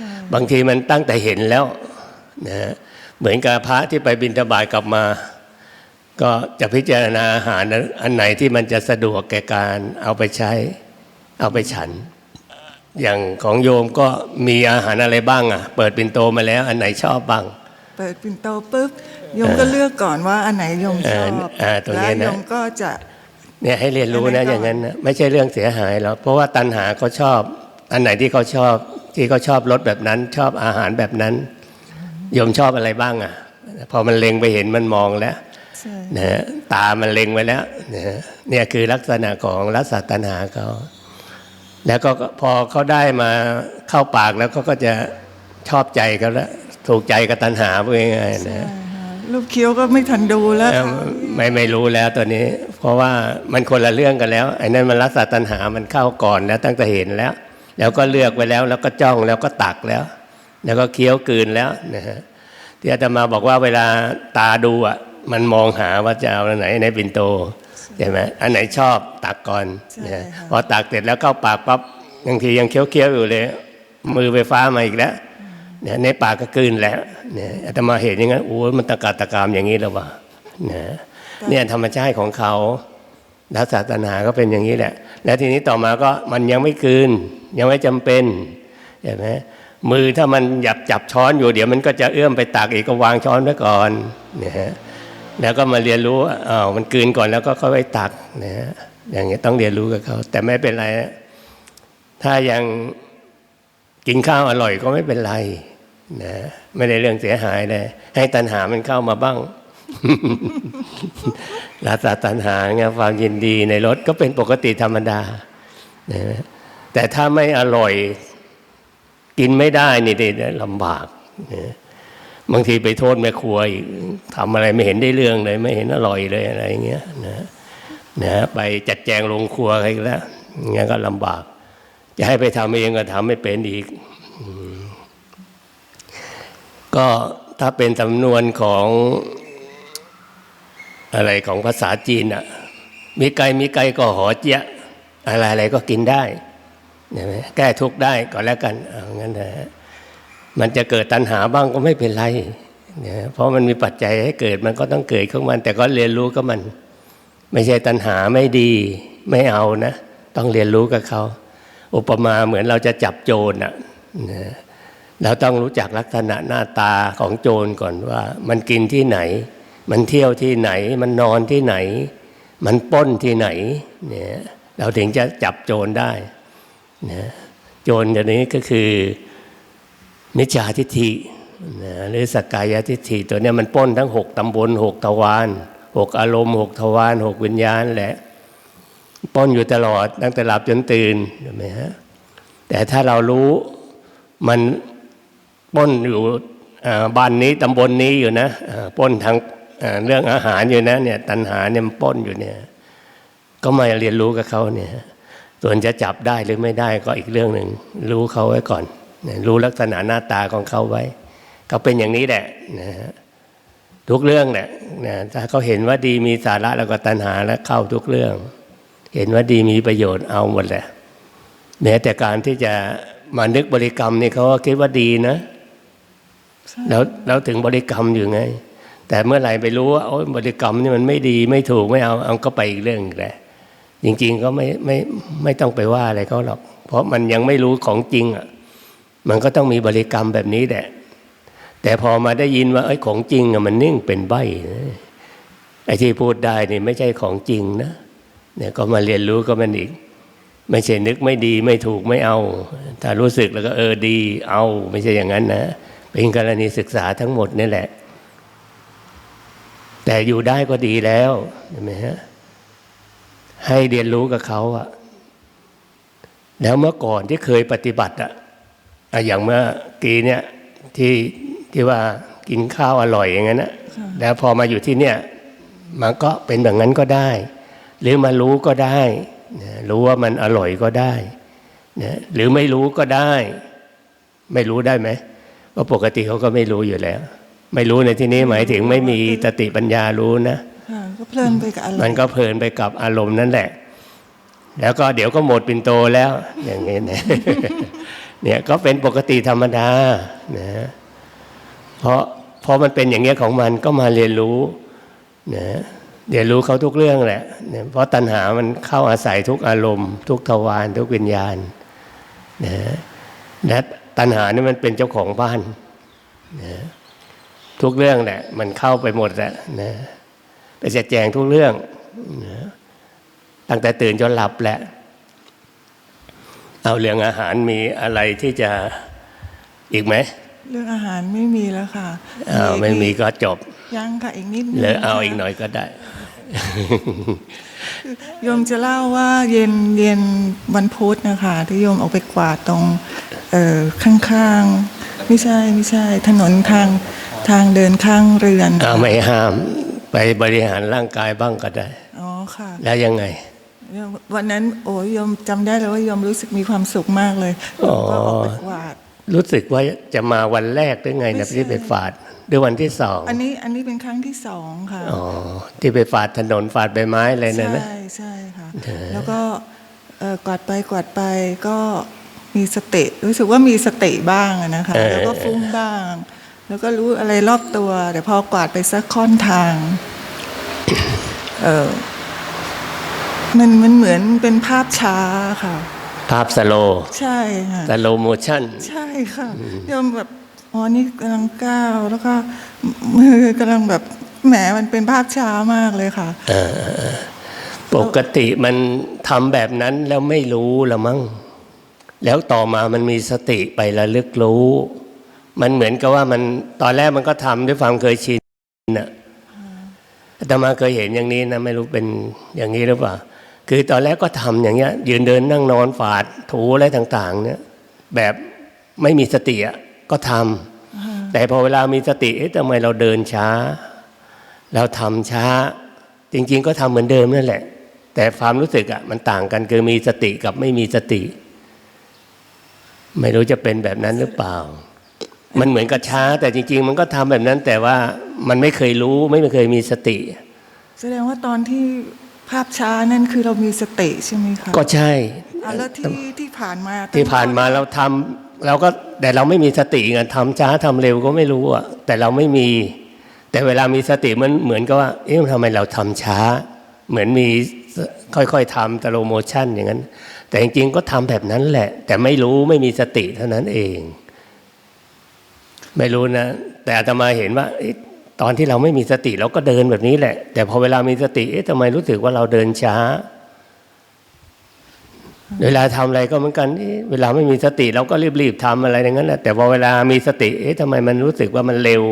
ช่บางทีมันตั้งแต่เห็นแล้วนะฮะเหมือนกับพระที่ไปบิณฑบาตกลับมา ก็จะพิจารณาอาหารอันไหนที่มันจะสะดวกแก่การเอาไปใช้เอาไปฉัน อย่างของโยมก็มีอาหารอะไรบ้างอะ เปิดปินโตมาแล้วอันไหนชอบบ้าง เปิดปิ่นโตปุ๊บโยมก็เลือกก่อนว่าอันไหนโยมชอบเออเออตรงนี้แล้วนะโยมก็จะเนี่ยให้เรียนรู้อันไหนนะก่อนอย่างนั้นนะไม่ใช่เรื่องเสียหายหรอกเพราะว่าตัณหาเขาชอบ อันไหนที่เขาชอบ ที่เขาชอบรสแบบนั้น ชอบอาหารแบบนั้นโยมชอบอะไรบ้างอะ พอมันเล็งไปเห็นมันมองแล้วใช่นะฮะตามันเล็งไว้แล้วนะฮะเนี่ยคือลักษณะของรัศตัณหาเขาแล้วก็พอเขาได้มาเข้าปากแล้วเขาก็จะชอบใจเขาแล้วถูกใจกับตัณหาพูดง่ายๆนะใช่ค่ะรูปเคี้ยวก็ไม่ทันดูแล้วเอ่อไม่ไม่รู้แล้วตัวนี้ เพราะว่ามันคนละเรื่องกันแล้วไอ้นั่นมันรักษาตัณหามันเข้าก่อนแล้วตั้งแต่เห็นแล้ว แล้วก็เลือกไว้แล้ว แล้วก็จ้องแล้วก็ตักแล้ว แล้วก็เคี้ยวกลืนแล้วนะฮะที่อาตมาบอกว่าเวลาตาดูอะมันมองหาว่าจะเอาอันไหนในปินโตใช่ไหมอันไหนชอบตักก่อนนะฮะพอตักเสร็จแล้วเข้าปากปั๊บบางทียังเคี้ยวเคี้ยวๆอยู่เลย มือไฟฟ้ามาอีกแล้วเนี่ยในปากก็กลืนแล้วเนี่ยอาตมาเห็นอย่างนั้นโอ้ยมันตะกาตะกามอย่างนี้แล้ววะนะเนี่ยธรรมชาติของเขาลักษณะตัณหาก็เป็นอย่างนี้แหละ แล้วทีนี้ต่อมาก็มันยังไม่กลืน ยังไม่จำเป็นเห็นไหมมือถ้ามันหยับจับช้อนอยู่ เดี๋ยวมันก็จะเอื้อมไปตักอีกก็วางช้อนไว้ก่อนนะฮะแล้วก็มาเรียนรู้อ้าวมันกลืนก่อนแล้วก็ค่อยไปตักนะฮะอย่างเงี้ยต้องเรียนรู้กับเขาแต่ไม่เป็นไร ถ้ายังกินข้าวอร่อยก็ไม่เป็นไรนะไม่ได้เรื่องเสียหายเลยให้ตัณหามันเข้ามาบ้างลาตาตัณหาไงความยินดีในรสก็เป็นปกติธรรมดานะ แต่ถ้าไม่อร่อยกินไม่ได้นี่ได้ลำบาก บางทีไปโทษแม่ครัวทำอะไรไม่เห็นได้เรื่องเลย ไม่เห็นอร่อยเลยอะไรเงี้ยนะนะไปจัดแจงโรงครัวอะไรกแล้วอย่างเงี้ยก็ลำบาก จะให้ไปทำเองก็ทำไม่เป็นอีก ก็ถ้าเป็นสำนวนของอะไรของภาษาจีนอะมีไก่มีไก่ก็หอเจี๊ยอะไรอะไรก็กินได้ แก้ทุกข์ได้ก็แล้วกันเอางั้นนะมันจะเกิดตัณหาบ้างก็ไม่เป็นไรนะเพราะมันมีปัจจัยให้เกิดมันก็ต้องเกิดของมัน แต่ก็เรียนรู้กับมัน ไม่ใช่ตัณหาไม่ดีไม่เอานะ ต้องเรียนรู้กับเขา อุปมาเหมือนเราจะจับโจรนะนะเราต้องรู้จักลักษณะหน้าตาของโจรก่อนว่า มันกินที่ไหน มันเที่ยวที่ไหน มันนอนที่ไหน มันป้นที่ไหนเนี่ยเราถึงจะจับโจรได้ นะโจรตัวนี้ก็คือมิจฉาทิฏฐินะหรือสกกายทิฏฐิตัวนี้มันป้นทั้งหกตำบลหกทวารหกอารมณ์หกทวารหกวิญญาณแหละป้นอยู่ตลอดตั้งแต่หลับจนตื่นเห็นไหมฮะแต่ถ้าเรารู้มันป้นอยู่บ้านนี้ตำบลนนี้อยู่นะป้นทางเรื่องอาหารอยู่นะเนี่ยตัณหาเนี่ยมันป้นอยู่เนี่ยก็มาเรียนรู้กับเขาเนี่ย ส่วนจะจับได้หรือไม่ได้ก็อีกเรื่องหนึ่งรู้เขาไว้ก่อน รู้ลักษณะหน้าตาของเขาไว้เขาเป็นอย่างนี้แหละนะฮะทุกเรื่องแหละนะถ้าเขาเห็นว่าดีมีสาระแล้วก็ตัณหาแล้วเข้าทุกเรื่อง เห็นว่าดีมีประโยชน์เอาหมดแหละแม้แต่การที่จะมานึกบริกรรมนี่เขาก็คิดว่าดีนะแล้วแล้วถึงบริกรรมอยู่ไง แต่เมื่อไหร่ไปรู้ว่าโอ้ยบริกรรมนี่มันไม่ดีไม่ถูกไม่เอาเอาก็ไปอีกเรื่องอีกแหละ จริง ๆ ก็ไม่ไม่ไม่ต้องไปว่าอะไรเขาหรอก เพราะมันยังไม่รู้ของจริงอะมันก็ต้องมีบริกรรมแบบนี้แหละ แต่พอมาได้ยินว่าไอ้ของจริงอะมันนิ่งเป็นใบนะไอ้ที่พูดได้นี่ไม่ใช่ของจริงนะเนี่ยก็มาเรียนรู้ก็มันอีก ไม่ใช่นึกไม่ดีไม่ถูกไม่เอา ถ้ารู้สึกแล้วก็เออดีเอา ไม่ใช่อย่างนั้นนะ เป็นกรณีศึกษาทั้งหมดนี่แหละ แต่อยู่ได้ก็ดีแล้วเห็นไหมฮะ ให้เรียนรู้กับเขาอะแล้วเมื่อก่อนที่เคยปฏิบัติอะอะอย่างเมื่อกี้เนี่ยที่ที่ว่ากินข้าวอร่อยอย่างนั้นนะแล้วพอมาอยู่ที่เนี่ยมันก็เป็นแบบนั้นก็ได้ หรือมารู้ก็ได้นะรู้ว่ามันอร่อยก็ได้นะหรือไม่รู้ก็ได้ ไม่รู้ได้ไหมเพราะปกติเขาก็ไม่รู้อยู่แล้ว ไม่รู้ในที่นี้หมายถึงไม่มีสติปัญญารู้นะค่ะ ก็เพลินไปกับอะไรมันก็เพลินไปกับอารมณ์นั่นแหละ แล้วก็เดี๋ยวก็หมดปินโตแล้ว อย่างนี้นะเนี่ยก็เป็นปกติธรรมดานะเพราะเพราะมันเป็นอย่างเงี้ยของมันก็มาเรียนรู้นะเรียนรู้เขาทุกเรื่องแหละเนี่ยเพราะตัณหามันเข้าอาศัยทุกอารมณ์ ทุกทวารทุกวิญญาณนะและตัณหานี่มันเป็นเจ้าของบ้านนะทุกเรื่องแหละมันเข้าไปหมดแหละนะ ไปจัดแจงทุกเรื่องนะตั้งแต่ตื่นจนหลับแหละ เอาเรื่องอาหารมีอะไรที่จะอีกไหม เรื่องอาหารไม่มีแล้วค่ะอ้าวไม่มีก็จบ ยังค่ะอีกนิดนึงหรือเอาค่ะอีกหน่อยก็ได้โยมจะเล่าว่าเย็นเย็นวันพุธนะคะที่โยมออกไปกวาดตรงเอ่อข้างๆ ไม่ใช่ไม่ใช่ ถนนทางทางเดินข้างเรือนเอาไม่ห้าม ไปบริหารร่างกายบ้างก็ได้ อ๋อค่ะ แล้วยังไง วันนั้นโอ้ยโยมจำได้เลยว่าโยมรู้สึกมีความสุขมากเลยโยมก็ออกไปกวาดรู้สึกว่าจะมาวันแรกหรือไงนะไม่ใช่ที่ไปฝาดหรือวันที่สองอันนี้อันนี้เป็นครั้งที่สองค่ะอ๋อที่ไปฝาดถนนฝาดใบไม้อะไรนั่นนะใช่ใช่ค่ะ แล้วก็เอ่อกวาดไปกวาดไปก็มีสติรู้สึกว่ามีสติบ้างอะนะคะแล้วก็ฟุ้งบ้าง แล้วก็รู้อะไรรอบตัว แต่พอกวาดไปสักค่อนทาง เออมันมันเหมือนเป็นภาพช้าค่ะ ภาพสโล ใช่ค่ะสโลโมชั่น ใช่ค่ะโยมแบบอ๋อนี่กำลังก้าวแล้วก็มือกำลังแบบแหมมันเป็นภาพช้ามากเลยค่ะปกติมันทำแบบนั้นแล้วไม่รู้ละมั้งแล้วต่อมามันมีสติไประลึกรู้ มันเหมือนกับว่ามันตอนแรกมันก็ทำด้วยความเคยชินน่ะอาตมาเคยเห็นอย่างนี้นะไม่รู้เป็นอย่างนี้หรือเปล่า คือตอนแรกก็ทำอย่างเงี้ย ยืนเดินนั่งนอนฝาดถูอะไรต่าง ๆ เนี่ย แบบไม่มีสติอะก็ทำแต่พอเวลามีสติเอ๊ะทำไมเราเดินช้า เราทำช้า จริง ๆ ก็ทำเหมือนเดิมนั่นแหละ แต่ความรู้สึกอะมันต่างกันคือมีสติกับไม่มีสติ ไม่รู้จะเป็นแบบนั้นหรือเปล่า มันเหมือนกับช้า แต่จริง ๆ มันก็ทำแบบนั้น แต่ว่ามันไม่เคยรู้ไม่เคยมีสติ แสดงว่าตอนที่ภาพช้านั่นคือเรามีสติใช่ไหมคะก็ใช่อะแล้วที่ที่ผ่านมาที่ผ่านมาเราทำเราก็แต่เราไม่มีสติไงทำช้าทำเร็วก็ไม่รู้อะแต่เราไม่มี แต่เวลามีสติมันเหมือนกับว่า เอ๊ะทำไมเราทำช้า เหมือนมีค่อยๆทำตโลโมชั่นอย่างนั้น แต่จริงๆก็ทำแบบนั้นแหละ แต่ไม่รู้ไม่มีสติเท่านั้นเอง ไม่รู้นะ แต่อาตมาเห็นว่าเอ๊ะตอนที่เราไม่มีสติเราก็เดินแบบนี้แหละ แต่พอเวลามีสติเอ๊ะทำไมรู้สึกว่าเราเดินช้า เวลาทำอะไรก็เหมือนกันเอ๊ะเวลาไม่มีสติเราก็รีบๆทำอะไรอย่างนั้นแหละแต่พอเวลามีสติเอ๊ะทำไมมันรู้สึกว่ามันเร็ว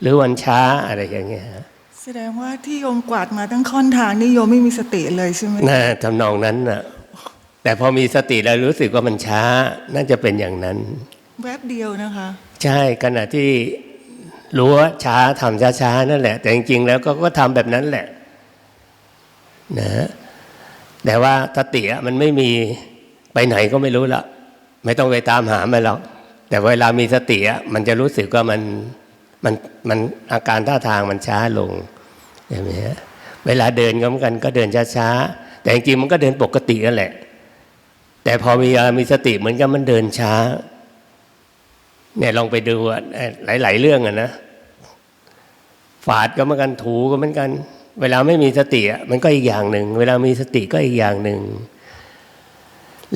หรือวันช้าอะไรอย่างเงี้ยฮะแสดงว่าที่โยมกวาดมาทั้งค่อนทางนี่โยมไม่มีสติเลยใช่ไหมน่าทำนองนั้นน่ะแต่พอมีสติแล้วรู้สึกว่ามันช้า น่าจะเป็นอย่างนั้น แวบเดียวนะคะ ใช่ขณะที่รู้ว่าช้าทำช้าๆนั่นแหละ แต่จริงๆแล้วก็ก็ทำแบบนั้นแหละนะแต่ว่าสติมันไม่มีไปไหนก็ไม่รู้ละไม่ต้องไปตามหามันหรอกแต่เวลามีสติมันจะรู้สึกว่ามันมันมันอาการท่าทางมันช้าลงใช่ไหมฮะเวลาเดินก็เหมือนกันก็เดินช้าๆแต่จริงๆมันก็เดินปกตินั่นแหละ แต่พอมีมีสติเหมือนกับมันเดินช้า เนี่ยลองไปดูอะหลาย ๆ เรื่องอะนะฝาดก็เหมือนกันถูก็เหมือนกัน เวลาไม่มีสติอะมันก็อีกอย่างหนึ่ง เวลามีสติก็อีกอย่างหนึ่ง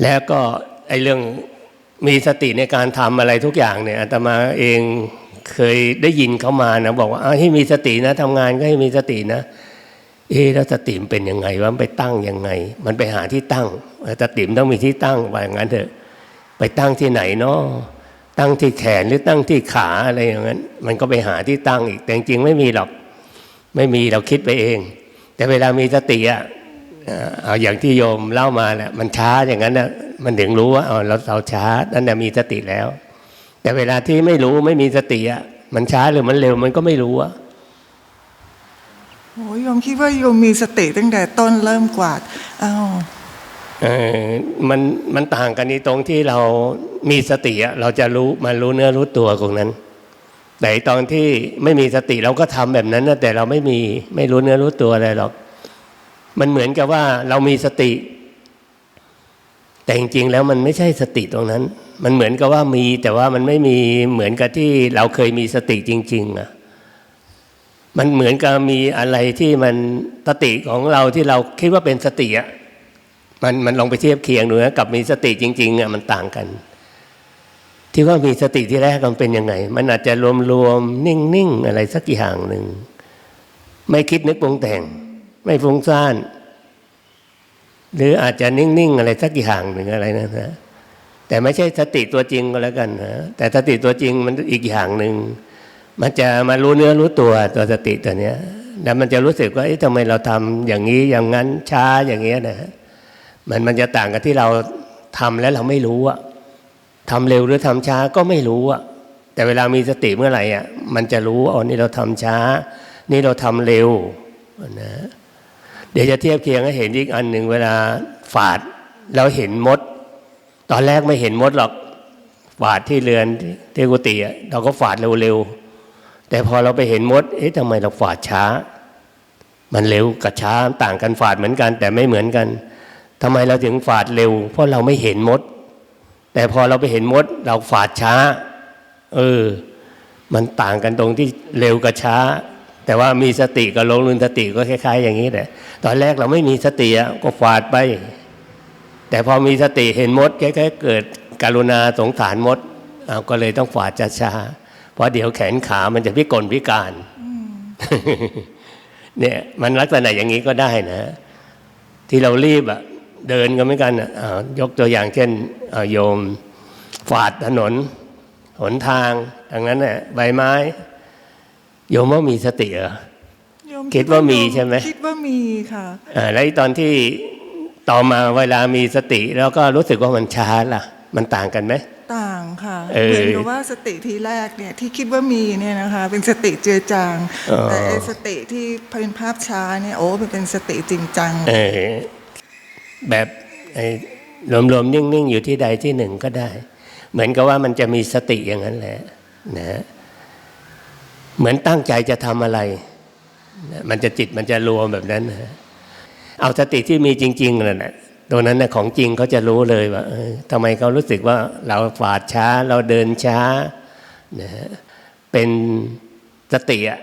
แล้วก็ไอ้เรื่องมีสติในการทำอะไรทุกอย่างเนี่ยอาตมาเองเคยได้ยินเขามานะบอกว่าให้มีสตินะทำงานก็ให้มีสตินะ เอ๊แล้วสติมันเป็นยังไงว่ามันไปตั้งยังไง มันไปหาที่ตั้งสติมต้องมีที่ตั้งว่าอย่างนั้นเถอะ ไปตั้งที่ไหนเนาะ ตั้งที่แขนหรือตั้งที่ขาอะไรอย่างนั้น มันก็ไปหาที่ตั้งอีกแต่จริงๆไม่มีหรอก ไม่มีเราคิดไปเอง แต่เวลามีสติอะเอาอย่างที่โยมเล่ามาแหละมันช้าอย่างนั้นนะมันถึงรู้ว่าอ๋อเราเราช้านั่นแหละมีสติแล้ว แต่เวลาที่ไม่รู้ไม่มีสติอะมันช้าหรือมันเร็วมันก็ไม่รู้อะโอ้ยโยมคิดว่าโยมมีสติตั้งแต่ต้นเริ่มกวาดอ้าวเออ มันมันต่างกันในตรงที่เรามีสติเราจะรู้มันรู้เนื้อรู้ตัวตรงนั้น แต่ตอนที่ไม่มีสติเราก็ทำแบบนั้นนะแต่เราไม่มีไม่รู้เนื้อรู้ตัวอะไรหรอกมันเหมือนกับว่าเรามีสติ แต่จริงๆแล้วมันไม่ใช่สติตรงนั้น มันเหมือนกับว่ามีแต่ว่ามันไม่มีเหมือนกับที่เราเคยมีสติจริง ๆอะมันเหมือนกับมีอะไรที่มันสติของเราที่เราคิดว่าเป็นสติอะ มันมันลองไปเทียบเคียงดูนะกับมีสติจริงๆอะมันต่างกัน ที่ว่ามีสติที่แรกมันเป็นยังไง มันอาจจะรวมๆนิ่งๆอะไรสักอย่างหนึ่งไม่คิดนึกปรุงแต่ง ไม่ฟุ้งซ่าน หรืออาจจะนิ่งๆอะไรสักอย่างหนึ่งอะไรนะฮะแต่ไม่ใช่สติตัวจริงก็แล้วกันนะแต่สติตัวจริงมันอีกอย่างหนึ่งมันจะมารู้เนื้อรู้ตัวตัวสติตัวเนี้ยแล้วมันจะรู้สึกว่าเอ๊ะทำไมเราทำอย่างนี้อย่างนั้นช้าอย่างเงี้ยนะ มันมันจะต่างกับที่เราทำแล้วเราไม่รู้อะทำเร็วหรือทำช้าก็ไม่รู้อะแต่เวลามีสติเมื่อไหร่อะมันจะรู้อ๋อนี่เราทำช้า นี่เราทำเร็วนะเดี๋ยวจะเทียบเคียงให้เห็นอีกอันหนึ่งเวลาฝาดเราเห็นมด ตอนแรกไม่เห็นมดหรอกฝาดที่เรือนที่กุฏิอะเราก็ฝาดเร็วๆแต่พอเราไปเห็นมด เอ๊ะทำไมเราฝาดช้า มันเร็วกับช้าต่างกันฝาดเหมือนกัน แต่ไม่เหมือนกัน ทำไมเราถึงฝาดเร็ว เพราะเราไม่เห็นมด แต่พอเราไปเห็นมด เราฝาดช้า เออ มันต่างกันตรงที่เร็วกับช้า แต่ว่ามีสติกับลงลืนสติก็คล้าย ๆ อย่างนี้แหละตอนแรกเราไม่มีสติอะก็ฝาดไป แต่พอมีสติเห็นมดแค่เกิดกรุณาสงสารมดเอาก็เลยต้องฝาดช้าๆเพราะเดี๋ยวแขนขามันจะพิกลพิการเนี่ยมันลักษณะอย่างนี้ก็ได้นะ ที่เรารีบอะ เดินก็ไม่กันอะอ่ายกตัวอย่างเช่นอ่าโยมฝาดถนน หนทางทางนั้นน่ะใบไม้ โยมว่ามีสติเหรอโยมคิดว่ามีใช่ไหมคิดว่ามีค่ะอ่าแล้วไอ้ตอนที่ต่อมาเวลามีสติ แล้วก็รู้สึกว่ามันช้าล่ะ มันต่างกันไหมต่างค่ะเออเหมือนกับว่าสติทีแรกเนี่ยที่คิดว่ามีเนี่ยนะคะเป็นสติเจือจางอ๋อแต่ไอ้สติที่เป็นภาพช้าเนี่ยโอ้มันเป็นสติจริงจังเออ แบบไอ้รวมๆนิ่งๆ อยู่ที่ใดที่หนึ่งก็ได้ เหมือนกับว่ามันจะมีสติอย่างนั้นแหละนะฮะเหมือนตั้งใจจะทำอะไรนะมันจะจิตมันจะรวมแบบนั้นนะเอาสติที่มีจริงๆนั่นแหละตัวนั้นนะของจริงเขาจะรู้เลยว่าทำไมเขารู้สึกว่าเราฝาดช้าเราเดินช้านะฮะเป็นสติอะ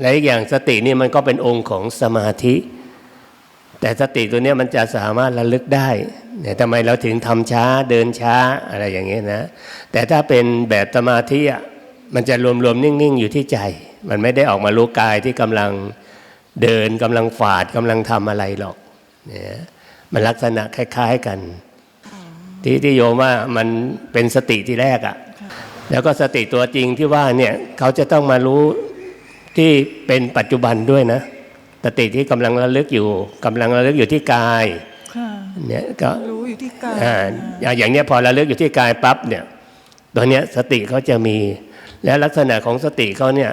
และอีกอย่างสตินี่มันก็เป็นองค์ของสมาธิ แต่สติตัวนี้มันจะสามารถระลึกได้เนี่ยทำไมเราถึงทำช้าเดินช้าอะไรอย่างเงี้ยนะ แต่ถ้าเป็นแบบสมาธิอะมันจะรวมๆนิ่งๆอยู่ที่ใจ มันไม่ได้ออกมารู้กายที่กำลังเดินกำลังฝาดกำลังทำอะไรหรอกเนี่ยมันลักษณะคล้ายๆกัน ที่ที่โยมว่ามันเป็นสติที่แรกอะแล้วก็สติตัวจริงที่ว่าเนี่ยเขาจะต้องมารู้ที่เป็นปัจจุบันด้วยนะ สติที่กำลังระลึกอยู่กำลังระลึกอยู่ที่กายค่ะเนี่ยก็รู้อยู่ที่กายอ่าอย่างอย่างเนี้ยพอระลึกอยู่ที่กายปั๊บเนี่ยตัวเนี้ยสติเขาจะมีและลักษณะของสติเขาเนี่ย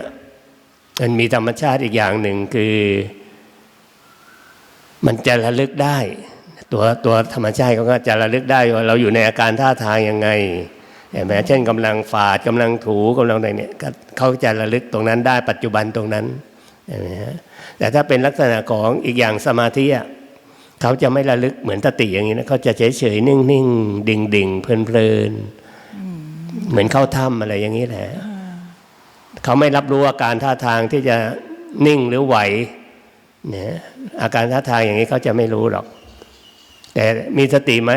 มันมีธรรมชาติอีกอย่างหนึ่งคือ มันจะระลึกได้ ตัวตัวธรรมชาติเขาก็จะระลึกได้ว่าเราอยู่ในอาการท่าทางยังไงเห็นไหมเช่นกำลังฝาดกำลังถูกำลังอะไรเนี่ยก็เขาจะระลึกตรงนั้นได้ปัจจุบันตรงนั้นเห็นไหมฮะ แต่ถ้าเป็นลักษณะของอีกอย่างสมาธิอะเขาจะไม่ระลึกเหมือนสติอย่างนี้นะเขาจะเฉยเฉยๆนิ่งนิ่งๆดิ่งดิ่งๆเพลินเพลินๆเหมือนเข้าถ้ำอะไรอย่างนี้แหละเขาไม่รับรู้อาการท่าทางที่จะนิ่งหรือไหวเนี่ยอาการท่าทางอย่างนี้เขาจะไม่รู้หรอก แต่มีสติไหม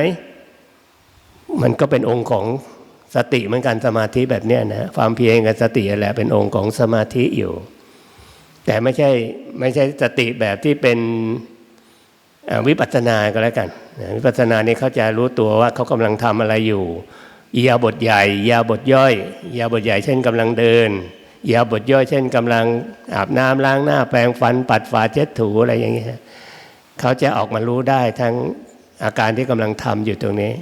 มันก็เป็นองค์ของสติเหมือนกันสมาธิแบบเนี้ยนะความเพียรกับสติแหละเป็นองค์ของสมาธิอยู่ แต่ไม่ใช่ไม่ใช่สติแบบที่เป็นวิปัสสนาก็แล้วกัน วิปัสสนานี่เขาจะรู้ตัวว่าเขากำลังทำอะไรอยู่ยาบทใหญ่ยาบทย่อยยาบทใหญ่เช่นกำลังเดินยาบทย่อยเช่นกำลังอาบน้ำล้างหน้าแปรงฟัน ปัดฝาเช็ดถูอะไรอย่างเงี้ยเขาจะออกมารู้ได้ทั้งอาการที่กำลังทำอยู่ตรงนี้